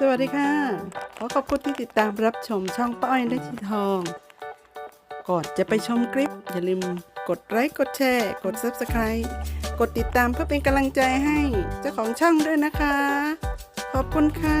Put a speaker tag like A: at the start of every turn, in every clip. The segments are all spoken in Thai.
A: สวัสดีค่ะ ขอขอบคุณที่ติดตามรับชมช่องป้าอ้อยและชีทอง ก่อนจะไปชมคลิป อย่าลืมกดไลค์กดแชร์ กด Subscribe กดติดตามเพื่อเป็นกำลังใจให้เจ้าของช่องด้วยนะคะ ขอบคุณค่ะ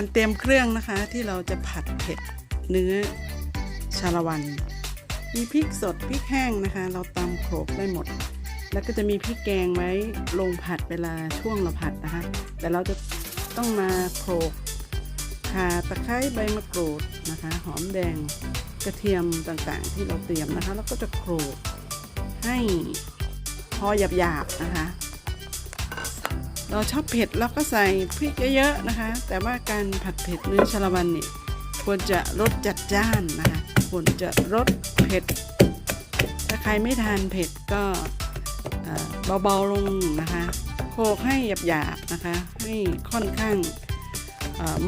B: กา
A: รเตรียมเครื่องนะคะที่เราจะผัดเผ็ดเนื้อชาละวัน มีพริกสดพริกแห้งนะคะ เราตำโขลกได้หมด แล้วก็จะมีพริกแกงไว้ลงผัดเวลาช่วงเราผัดนะคะ แต่เราจะต้องมาโขลกข่าตะไคร้ใบมะกรูดนะคะ หอมแดงกระเทียมต่างๆ ที่เราเตรียมนะคะ แล้วก็จะโขลกให้พอหยาบๆนะคะ เราชอบเผ็ดเราก็ใส่พริกเยอะๆนะคะ แต่ว่าการผัดเผ็ดเนื้อชาละวันนี่ควรจะรสจัดจ้านนะคะควรจะรสเผ็ด ถ้าใครไม่ทานเผ็ดก็เบาๆลงนะคะโขลกให้หยาบๆนะคะ ให้ค่อนข้าง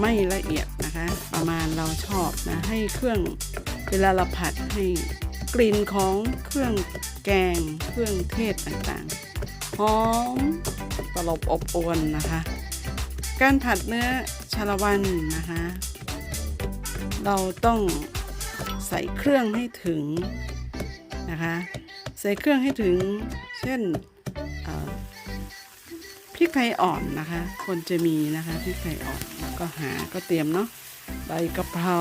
A: ไม่ละเอียดนะคะ ประมาณเราชอบนะให้เครื่องเวลาเราผัดให้กลิ่นของเครื่องแกงเครื่องเทศต่างๆหอม ลบอบอวนนะคะ การผัดเนื้อชาละวันนะคะ เราต้องใส่เครื่องให้ถึงนะคะ ใส่เครื่องให้ถึง เช่นพริกไทยอ่อนนะคะควรจะมีนะคะพริกไทยอ่อนแล้วก็หาก็เตรียมเนาะใบกะเพรา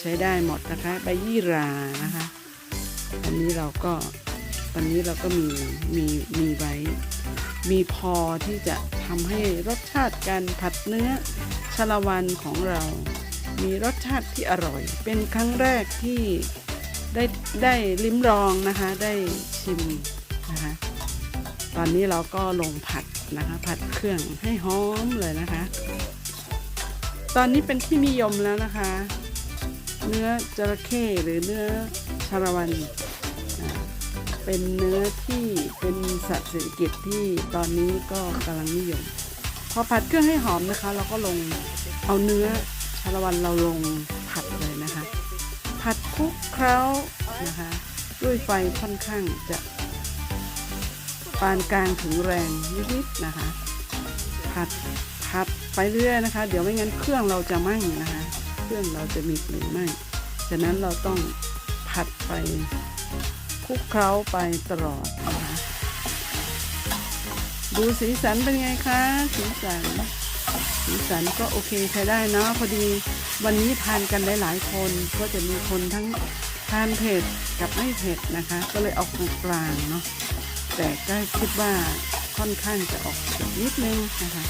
A: ใช้ได้หมดนะคะใบยี่หรานะคะ อันนี้เราก็ตอนนี้เราก็มีมีมีไว้ มีพอที่จะทำให้รสชาติการผัดเนื้อชาละวันของเรา มีรสชาติที่อร่อย เป็นครั้งแรกที่ได้ได้ลิ้มลองนะคะ ได้ชิมนะคะ ตอนนี้เราก็ลงผัดนะคะ ผัดเครื่องให้หอมเลยนะคะ ตอนนี้เป็นที่นิยมแล้วนะคะ เนื้อจระเข้หรือเนื้อชาละวัน เป็นเนื้อที่เป็นสัตว์เศรษฐกิจที่ตอนนี้ก็กำลังนิยม พอผัดเครื่องให้หอมนะคะ เราก็ลงเอาเนื้อชาละวันเราลงผัดเลยนะคะ ผัดคลุกเคล้านะคะ ด้วยไฟค่อนข้างจะปานกลางถึงแรงนิดๆนะคะ ผัดผัดไปเรื่อยนะคะ เดี๋ยวไม่งั้นเครื่องเราจะไหม้นะคะ เครื่องเราจะมีกลิ่นไหม้ฉะนั้นเราต้องผัดไป ลุกเคล้าไปตลอดนะคะดูสีสันเป็นไงคะ สีสัน สีสันก็โอเคใช้ได้นะพอดีวันนี้ทานกันหลายๆคนก็จะมีคนทั้งทานเผ็ดกับไม่เผ็ดนะคะ ก็เลยออกกลางเนาะแต่ก็คิดว่าค่อนข้างจะออกนิดนึงนะคะ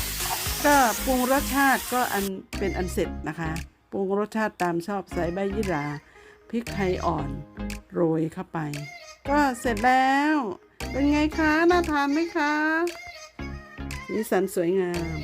A: ก็ปรุงรสชาติก็อันเป็นอันเสร็จนะคะปรุงรสชาติตามชอบใส่ใบยี่หราพริกไทยอ่อนโรยเข้าไป ก็เสร็จแล้ว เป็นไงคะ น่าทานไหมคะสีสันสวยงาม